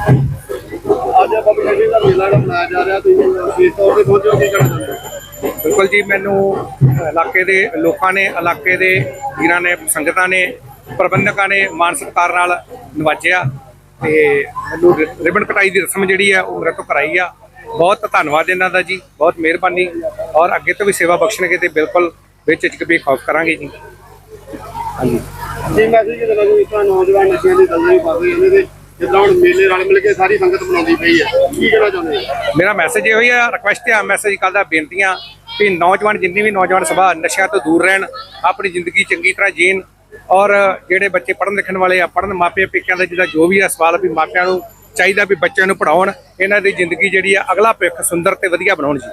ਅੱਜ ਬਾਬਾ ਜੀ ਦਾ ਮੇਲਾ ਜਿਹੜਾ ਮਨਾਇਆ ਜਾ ਰਿਹਾ ਤੁਸੀਂ ਇਸ ਤੌਰ ਤੇ ਪਹੁੰਚੋ ਕੀ ਕਰਨਾ ਚਾਹੁੰਦੇ ਹੋ? ਬਿਲਕੁਲ ਜੀ ਮੈਨੂੰ ਇਲਾਕੇ ਦੇ ਲੋਕਾਂ ਨੇ ਇਲਾਕੇ ਦੇ ਵੀਰਾਂ ਨੇ ਸੰਗਤਾਂ ਨੇ ਪ੍ਰਬੰਧਕਾਂ ਨੇ ਮਾਨ ਸਤਿਕਾਰ ਨਾਲ ਨਵਾਜਿਆ ਤੇ ਮੈਨੂੰ ਰਿਬਨ ਕਟਾਈ ਦੀ ਰਸਮ ਜਿਹੜੀ ਆ ਉਹ ਮੇਰੇ ਤੋਂ ਕਰਾਈ ਆ। ਬਹੁਤ ਧੰਨਵਾਦ ਇਹਨਾਂ ਦਾ ਜੀ ਬਹੁਤ ਮਿਹਰਬਾਨੀ ਔਰ ਅੱਗੇ ਤੋਂ ਵੀ ਸੇਵਾ ਬਖਸ਼ਣਗੇ ਤੇ ਬਿਲਕੁਲ ਵਿੱਚ ਇੱਕ ਵੀ ਖੌਫ ਕਰਾਂਗੇ ਜੀ। ਹਾਂਜੀ। ਜੀ ਕੋਈ ਇਸ ਤਰ੍ਹਾਂ ਨੌਜਵਾਨ ਨਸ਼ਿਆਂ ਦੀ ਦਲਦਲ ਪਾ ਗਈ ਇਹਦੇ ਤੇ ਜਿੱਦਾਂ ਹੁਣ ਮੇਲੇ ਰਲ ਮਿਲ ਕੇ ਸਾਰੀ ਸੰਗਤ ਬਣਾਉਂਦੀ ਪਈ ਹੈ ਕੀ ਕਹਿਣਾ ਚਾਹੁੰਦੇ ਹੋ? ਮੇਰਾ ਮੈਸੇਜ ਇਹੋ ਹੀ ਆ ਰਿਕੁਐਸਟ ਆ ਮੈਸੇਜ ਕਰਦਾ ਬੇਨਤੀਆਂ ਕਿ ਨੌਜਵਾਨ ਜਿੰਨੀ ਵੀ ਨੌਜਵਾਨ ਸਭਾ ਨਸ਼ਿਆਂ ਤੋਂ ਦੂਰ ਰਹਿਣ ਆਪਣੀ ਜ਼ਿੰਦਗੀ ਚੰਗੀ ਤਰ੍ਹਾਂ ਜੀਣ ਔਰ ਜਿਹੜੇ ਬੱਚੇ ਪੜ੍ਹਨ ਲਿਖਣ ਵਾਲੇ ਆ ਪੜ੍ਹਨ ਮਾਪੇ ਪੇਕਿਆਂ ਦਾ ਜਿਹਦਾ ਜੋ ਵੀ ਆ ਸਵਾਲ ਵੀ ਮਾਪਿਆਂ ਨੂੰ ਚਾਹੀਦਾ ਵੀ ਬੱਚਿਆਂ ਨੂੰ ਪੜਾਉਣ ਇਹਨਾਂ ਦੀ ਜ਼ਿੰਦਗੀ ਜਿਹੜੀ ਆ ਅਗਲਾ ਭਵਿੱਖ ਸੁੰਦਰ ਤੇ ਵਧੀਆ ਬਣਾਉਣ ਜੀ।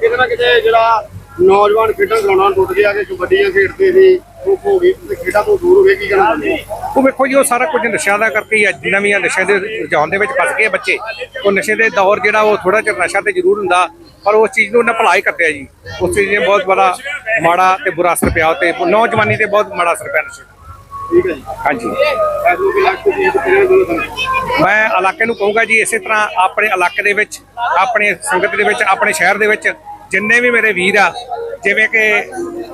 ਕਿਤੇ ਨਾ ਕਿਤੇ ਜਿਹੜਾ ਨੌਜਵਾਨ ਖੇਡਾਂ ਗਰਾਊਂਡਾਂ ਟੁੱਟ ਗਿਆ ਕਿ ਕਬੱਡੀਆਂ ਖੇਡਦੇ ਸੀ ਖੋ ਖੋ ਗਈ ਤੇ ਖੇਡਾਂ ਤੋਂ ਦੂਰ ਹੋ ਗਏ ਕੀ ਕਹਿਣਾ ਚਾਹੁੰਦੇ ਹੋ ਉਹ ਵੇਖੋ ਜੀ ਉਹ ਸਾਰਾ ਕੁਝ ਨਸ਼ਿਆਂ ਦਾ ਕਰਕੇ ਹੀ ਆ ਨਵੀਆਂ ਨਸ਼ਿਆਂ ਦੇ ਰੁਝਾਨ ਦੇ ਵਿੱਚ ਫਸ ਗਏ ਬੱਚੇ। ਉਹ ਨਸ਼ੇ ਦੇ ਦੌਰ ਜਿਹੜਾ ਉਹ ਥੋੜਾ ਜਿਹਾ ਨਸ਼ਾ ਤੇ ਜ਼ਰੂਰ ਹੁੰਦਾ ਪਰ ਉਸ ਚੀਜ਼ ਨੂੰ ਉਹਨਾਂ ਭੁਲਾ ਹੀ ਕੱਟਿਆ ਜੀ। ਉਸ ਚੀਜ਼ ਨੇ ਬਹੁਤ ਬੜਾ ਮਾੜਾ ਤੇ ਬੁਰਾ ਅਸਰ ਪਿਆ ਤੇ ਨੌਜਵਾਨੀ ਤੇ ਬਹੁਤ ਮਾੜਾ ਅਸਰ ਪਿਆ ਨਸ਼ੇ ਦਾ। ਠੀਕ ਹੈ ਜੀ। ਹਾਂਜੀ। ਐਸ ਲੱਗ ਤੁਸੀਂ ਕਿਹੜੇ ਮੈਂ ਇਲਾਕੇ ਨੂੰ ਕਹੂੰਗਾ ਜੀ ਇਸੇ ਤਰ੍ਹਾਂ ਆਪਣੇ ਇਲਾਕੇ ਦੇ ਵਿੱਚ ਆਪਣੇ ਸੰਗਤ ਦੇ ਵਿੱਚ ਆਪਣੇ ਸ਼ਹਿਰ ਦੇ ਵਿੱਚ ਜਿੰਨੇ ਵੀ ਮੇਰੇ ਵੀਰ ਆ, ਜਿਵੇਂ ਕਿ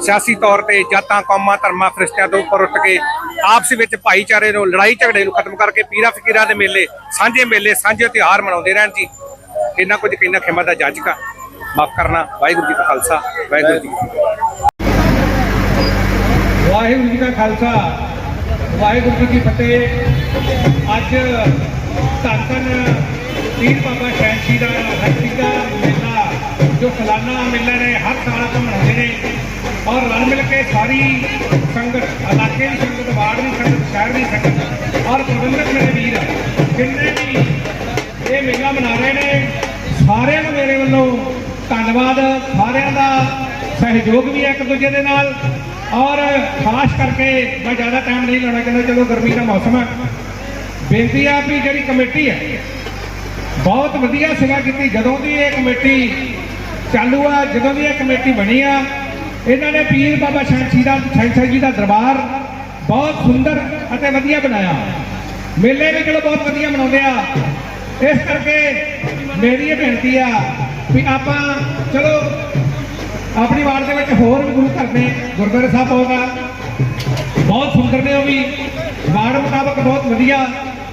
ਸਿਆਸੀ ਤੌਰ ਤੇ ਜਾਤਾਂ, ਕੌਮਾਂ, ਧਰਮਾਂ, ਫਰਿਸ਼ਤਿਆਂ ਤੋਂ ਉੱਪਰ ਉੱਠ ਕੇ ਆਪਸ ਵਿੱਚ ਭਾਈਚਾਰੇ ਨੂੰ, ਲੜਾਈ ਝਗੜੇ ਨੂੰ ਖਤਮ ਕਰਕੇ ਪੀਰਾਂ ਫਕੀਰਾਂ ਦੇ ਮੇਲੇ, ਸਾਂਝੇ ਮੇਲੇ, ਸਾਂਝੇ ਤਿਉਹਾਰ ਮਨਾਉਂਦੇ ਰਹਿਣ ਜੀ। ਇੰਨਾ ਕੁਝ ਕਹਿੰਦਾ ਖਿਮਾ ਦਾ ਜਾਜਕਾ। ਮਾਫ ਕਰਨਾ, ਵਾਹਿਗੁਰੂ ਜੀ ਕਾ ਖਾਲਸਾ, ਵਾਹਿਗੁਰੂ ਜੀ ਵਾਹਿਗੁਰੂ ਜੀ ਕਾ ਖਾਲਸਾ, ਵਾਹਿਗੁਰੂ ਜੀ ਕੀ ਫਤਿਹ। ਅੱਜ ਧੰਨ ਧੰਨ ਪੀਰ ਬਾਬਾ ਸ਼ੈਨ ਜੀ ਦਾ ਹੱਥੀ ਦਾ ਜੋ ਸਾਲਾਨਾ ਮੇਲਾ ਨੇ, ਹਰ ਸਾਲ ਤੋਂ ਮਨਾਉਂਦੇ ਨੇ ਔਰ ਰਲ ਮਿਲ ਕੇ ਸਾਰੀ ਸੰਗਤ, ਇਲਾਕੇ ਦੀ ਸੰਗਤ, ਵਾਰਡ ਦੀ ਸੰਗਤ, ਸ਼ਹਿਰ ਦੀ ਸੰਗਤ ਔਰ ਪ੍ਰਬੰਧਕ ਮੇਰੇ ਵੀਰ, ਜਿੰਨੇ ਵੀ ਇਹ ਮੇਲਾ ਮਨਾ ਰਹੇ ਨੇ, ਸਾਰਿਆਂ ਨੂੰ ਮੇਰੇ ਵੱਲੋਂ ਧੰਨਵਾਦ। ਸਾਰਿਆਂ ਦਾ ਸਹਿਯੋਗ ਵੀ ਹੈ ਇੱਕ ਦੂਜੇ ਦੇ ਨਾਲ ਔਰ ਖਾਸ ਕਰਕੇ ਮੈਂ ਜ਼ਿਆਦਾ ਟਾਈਮ ਨਹੀਂ ਲਾਉਣਾ ਚਾਹੁੰਦਾ ਚਲੋ ਗਰਮੀ ਦਾ ਮੌਸਮ ਹੈ। ਬੇਨਤੀ ਆ ਵੀ ਜਿਹੜੀ ਕਮੇਟੀ ਹੈ, ਬਹੁਤ ਵਧੀਆ ਸੇਵਾ ਕੀਤੀ। ਜਦੋਂ ਦੀ ਇਹ ਕਮੇਟੀ ਚਾਲੂ ਆ, ਜਦੋਂ ਦੀ ਇਹ ਕਮੇਟੀ ਬਣੀ ਆ, ਇਹਨਾਂ ਨੇ ਪੀਰ ਬਾਬਾ ਸ਼ਾਂਤੀ ਦਾ ਸ਼ਾਂਤੀ ਜੀ ਦਾ ਦਰਬਾਰ ਬਹੁਤ ਸੁੰਦਰ ਅਤੇ ਵਧੀਆ ਬਣਾਇਆ। ਮੇਲੇ ਵੀ ਚਲੋ ਬਹੁਤ ਵਧੀਆ ਮਨਾਉਂਦੇ ਆ। ਇਸ ਕਰਕੇ ਮੇਰੀ ਇਹ ਬੇਨਤੀ ਆ ਵੀ ਆਪਾਂ ਚਲੋ ਆਪਣੀ ਵਾਰ ਦੇ ਵਿੱਚ ਹੋਰ ਵੀ ਗੁਰੂ ਘਰ ਨੇ, ਗੁਰਦੁਆਰਾ ਸਾਹਿਬ ਹੋਗਾ ਬਹੁਤ ਸੁੰਦਰ ਨੇ ਉਹ ਵੀ। ਵਾਰ ਮੁਤਾਬਕ ਬਹੁਤ ਵਧੀਆ।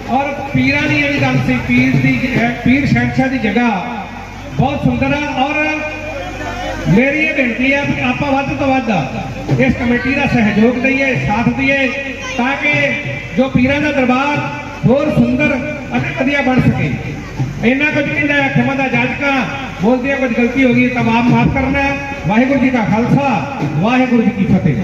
ਔਰ ਪੀਰਾਂ ਦੀ ਜਿਹੜੀ ਗੱਲ ਸੀ, ਪੀਰ ਦੀ ਪੀਰ ਸ਼ਹਿਨਸ਼ਾਹ ਦੀ ਜਗ੍ਹਾ ਬਹੁਤ ਸੁੰਦਰ ਆ ਔਰ ਮੇਰੀ ਇਹ ਬੇਨਤੀ ਹੈ ਕਿ ਆਪਾਂ ਵੱਧ ਤੋਂ ਵੱਧ ਇਸ ਕਮੇਟੀ ਦਾ ਸਹਿਯੋਗ ਦਈਏ ਸਾਥ ਦਈਏ ਤਾਂ ਕਿ ਜੋ ਪੀਰਾਂ ਦਾ ਦਰਬਾਰ ਹੋਰ ਸੁੰਦਰ ਅਤੇ ਵਧੀਆ ਬਣ ਸਕੇ ਇੰਨਾ ਕੁਝ ਕਹਿੰਦਾ ਖਿਮਾ ਦਾ ਜਾਜਕਾ ਬੋਲਦੇ ਕੁਝ ਗਲਤੀ ਹੋ ਗਈ ਤਾਂ ਆਪ ਮਾਫ ਕਰਨਾ ਹੈ। ਵਾਹਿਗੁਰੂ ਜੀ ਕਾ ਖਾਲਸਾ ਵਾਹਿਗੁਰੂ ਜੀ ਕੀ ਫਤਿਹ